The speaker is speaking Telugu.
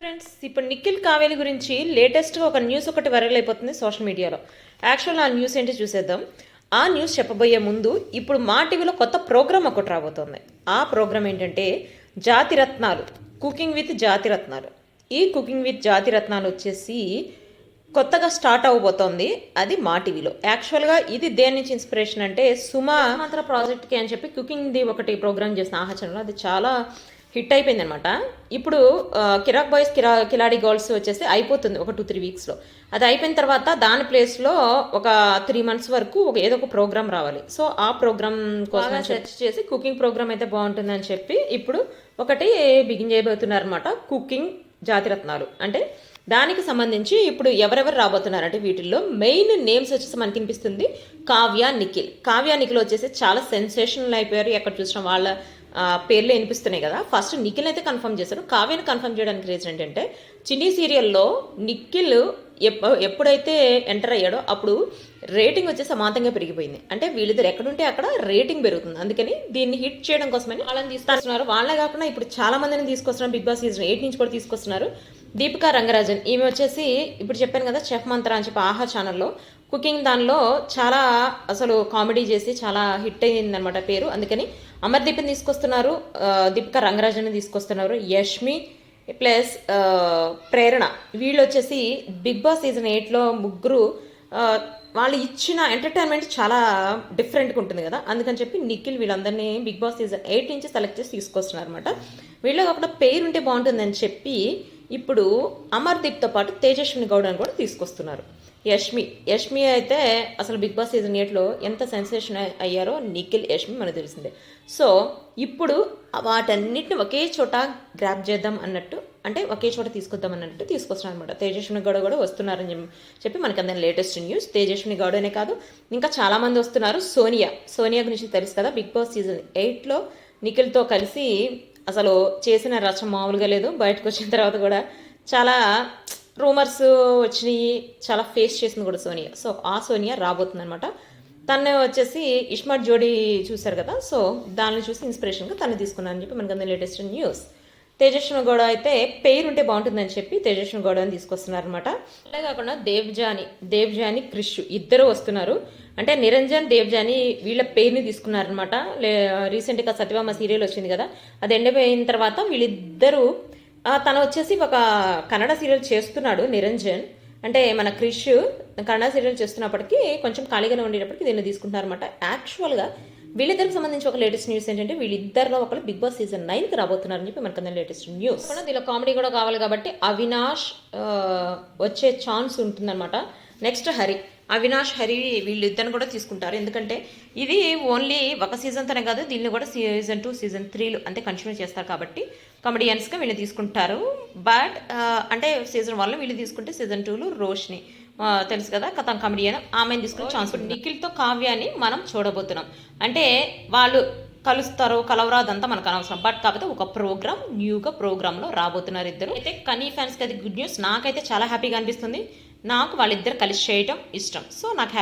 ఫ్రెండ్స్ ఇప్పుడు నిఖిల్ కావేలి గురించి లేటెస్ట్గా ఒక న్యూస్ ఒకటి వైరల్ అయిపోతుంది సోషల్ మీడియాలో యాక్చువల్ ఆ న్యూస్ ఏంటి చూసేద్దాం. ఆ న్యూస్ చెప్పబోయే ముందు ఇప్పుడు మా టీవీలో కొత్త ప్రోగ్రామ్ ఒకటి రాబోతోంది. ఆ ప్రోగ్రామ్ ఏంటంటే జాతిరత్నాలు కుకింగ్ విత్ జాతిరత్నాలు ఈ కుకింగ్ విత్ జాతిరత్నాలు వచ్చేసి కొత్తగా స్టార్ట్ అవబోతోంది. అది మా టీవీలో యాక్చువల్గా ఇది దేని నుంచి ఇన్స్పిరేషన్ అంటే సుమా మాత్ర ప్రాజెక్ట్కి అని చెప్పి కుకింగ్ది ఒకటి ప్రోగ్రామ్ చేసిన ఆహా అది చాలా హిట్ అయిపోయింది అనమాట ఇప్పుడు కిరాక్ బాయ్స్ కిరా కిలాడి గర్ల్స్ వచ్చేసి అయిపోతుంది ఒక టూ త్రీ వీక్స్లో. అది అయిపోయిన తర్వాత దాని ప్లేస్లో ఒక త్రీ మంత్స్ వరకు ఒక ఏదో ఒక ప్రోగ్రామ్ రావాలి. సో ఆ ప్రోగ్రామ్ కోసం సెర్చ్ చేసి కుకింగ్ ప్రోగ్రామ్ అయితే బాగుంటుందని చెప్పి ఇప్పుడు ఒకటి బిగిన్ చేయబోతున్నారు అనమాట కుకింగ్ జాతిరత్నాలు అంటే దానికి సంబంధించి ఇప్పుడు ఎవరెవరు రాబోతున్నారు అంటే వీటిల్లో మెయిన్ నేమ్స్ వచ్చేసి మనకి వినిపిస్తుంది కావ్య నిఖిల్. కావ్య నిఖిల్ వచ్చేసి చాలా సెన్సేషనల్ అయిపోయారు. ఎక్కడ చూసిన వాళ్ళ పేర్లు వినిపిస్తున్నాయి కదా. ఫస్ట్ నిఖిల్ అయితే కన్ఫర్మ్ చేశారు. కావ్యని కన్ఫర్మ్ చేయడానికి రీజన్ ఏంటంటే చిన్ని సీరియల్లో నిఖిల్ ఎప్ప ఎప్పుడైతే ఎంటర్ అయ్యాడో అప్పుడు రేటింగ్ వచ్చేసి సమాంతంగా పెరిగిపోయింది. అంటే వీళ్ళిద్దరు ఎక్కడుంటే అక్కడ రేటింగ్ పెరుగుతుంది. అందుకని దీన్ని హిట్ చేయడం కోసమని వాళ్ళని తీసుకొస్తున్నారు వాళ్ళే కాకుండా ఇప్పుడు చాలా మందిని తీసుకొస్తున్నారు. బిగ్ బాస్ సీజన్ ఎయిట్ నుంచి కూడా తీసుకొస్తున్నారు. దీపికా రంగరాజన్. ఈమె వచ్చేసి ఇప్పుడు చెప్పాను కదా చెఫ్ మంత్ర అని చెప్పి ఆహా ఛానల్లో కుకింగ్ దానిలో చాలా అసలు కామెడీ చేసి చాలా హిట్ అయిందనమాట పేరు. అందుకని అమర్దీప్ని తీసుకొస్తున్నారు దీపిక దీపికా రంగరాజన్ని తీసుకొస్తున్నారు యష్మి ప్లస్ ప్రేరణ. వీళ్ళు వచ్చేసి బిగ్ బాస్ సీజన్ ఎయిట్లో ముగ్గురు వాళ్ళు ఇచ్చిన ఎంటర్టైన్మెంట్ చాలా డిఫరెంట్గా ఉంటుంది కదా. అందుకని చెప్పి నిఖిల్ వీళ్ళందరినీ బిగ్ బాస్ సీజన్ ఎయిట్ నుంచి సెలెక్ట్ చేసి తీసుకొస్తున్నారు అనమాట వీళ్ళకి ఒక పేరు ఉంటే బాగుంటుందని చెప్పి ఇప్పుడు అమర్దీప్తో పాటు తేజస్విని గౌడ్ అని కూడా తీసుకొస్తున్నారు. యష్మి యష్మి అయితే అసలు బిగ్ బాస్ సీజన్ ఎయిట్లో ఎంత సెన్సేషన్ అయ్యారో నిఖిల్ యష్మి మనకు తెలిసిందే. సో ఇప్పుడు వాటన్నిటిని ఒకే చోట గ్రాప్ చేద్దాం అన్నట్టు అంటే ఒకే చోట తీసుకొద్దాం అన్నట్టు తీసుకొస్తున్నారు అనమాట తేజస్విని గౌడ కూడా వస్తున్నారని చెప్పి- చెప్పి మనకి అందరి లేటెస్ట్ న్యూస్. తేజస్విని గౌడనే కాదు ఇంకా చాలామంది వస్తున్నారు. సోనియా సోనియా గురించి తెలుసు కదా బిగ్ బాస్ సీజన్ ఎయిట్లో నిఖిల్తో కలిసి అసలు చేసిన రచన మామూలుగా లేదు. బయటకు వచ్చిన తర్వాత కూడా చాలా రూమర్స్ వచ్చినాయి. చాలా ఫేస్ చేసింది కూడా సోనియా. సో ఆ సోనియా రాబోతుంది అనమాట తను వచ్చేసి ఇష్మార్ట్ జోడీ చూశారు కదా. సో దాన్ని చూసి ఇన్స్పిరేషన్గా తను తీసుకున్నానని చెప్పి మనకు అందరి లేటెస్ట్ న్యూస్ తేజస్విని గౌడ అయితే పేరు ఉంటే బాగుంటుందని చెప్పి తేజస్విని గౌడని తీసుకొస్తున్నారనమాట అలా కాకుండా దేవ్జాని దేవ్జాని క్రిష్ ఇద్దరు వస్తున్నారు. అంటే నిరంజన్ దేవ్జాని వీళ్ళ పేరుని తీసుకున్నారనమాట లే రీసెంట్గా సత్యభామ సీరియల్ వచ్చింది కదా అది ఎండిపోయిన తర్వాత వీళ్ళిద్దరూ తను వచ్చేసి ఒక కన్నడ సీరియల్ చేస్తున్నాడు నిరంజన్. అంటే మన క్రిష్ కన్నడ సీరియల్ చేస్తున్నప్పటికీ కొంచెం ఖాళీగానే ఉండేటప్పటికి దీన్ని తీసుకుంటున్నారనమాట యాక్చువల్గా వీళ్ళిద్దరికి సంబంధించి ఒక లేటెస్ట్ న్యూస్ ఏంటంటే వీళ్ళిద్దరిలో ఒకరు బిగ్ బాస్ సీజన్ నైన్కి రాబోతున్నారని చెప్పి మనకు లేటెస్ట్ న్యూస్. కూడా దీనిలో కామెడీ కూడా కావాలి కాబట్టి అవినాష్ వచ్చే ఛాన్స్ ఉంటుందన్నమాట. నెక్స్ట్ హరి. అవినాష్ హరి వీళ్ళిద్దరిని కూడా తీసుకుంటారు. ఎందుకంటే ఇది ఓన్లీ ఒక సీజన్తోనే కాదు దీన్ని కూడా సీజన్ టూ సీజన్ త్రీలు అంటే కంటిన్యూ చేస్తారు కాబట్టి కమెడియన్స్గా వీళ్ళు తీసుకుంటారు. బట్ అంటే సీజన్ వన్లో వీళ్ళు తీసుకుంటే సీజన్ టూలో రోష్ని తెలుసు కదా కథం కమెడియన్ ఆమెను తీసుకునే ఛాన్స్ ఉంటుంది. నిఖిల్తో కావ్యాన్ని మనం చూడబోతున్నాం. అంటే వాళ్ళు కలుస్తారో కలవరా అదంతా మనకు అనవసరం. బట్ కాకపోతే ఒక ప్రోగ్రామ్ న్యూగా ప్రోగ్రాంలో రాబోతున్నారు ఇద్దరు. అయితే కనీ ఫ్యాన్స్కి అది గుడ్ న్యూస్. నాకైతే చాలా హ్యాపీగా అనిపిస్తుంది. నాకు వాళ్ళిద్దరు కలిసి చేయటం ఇష్టం. సో నాకు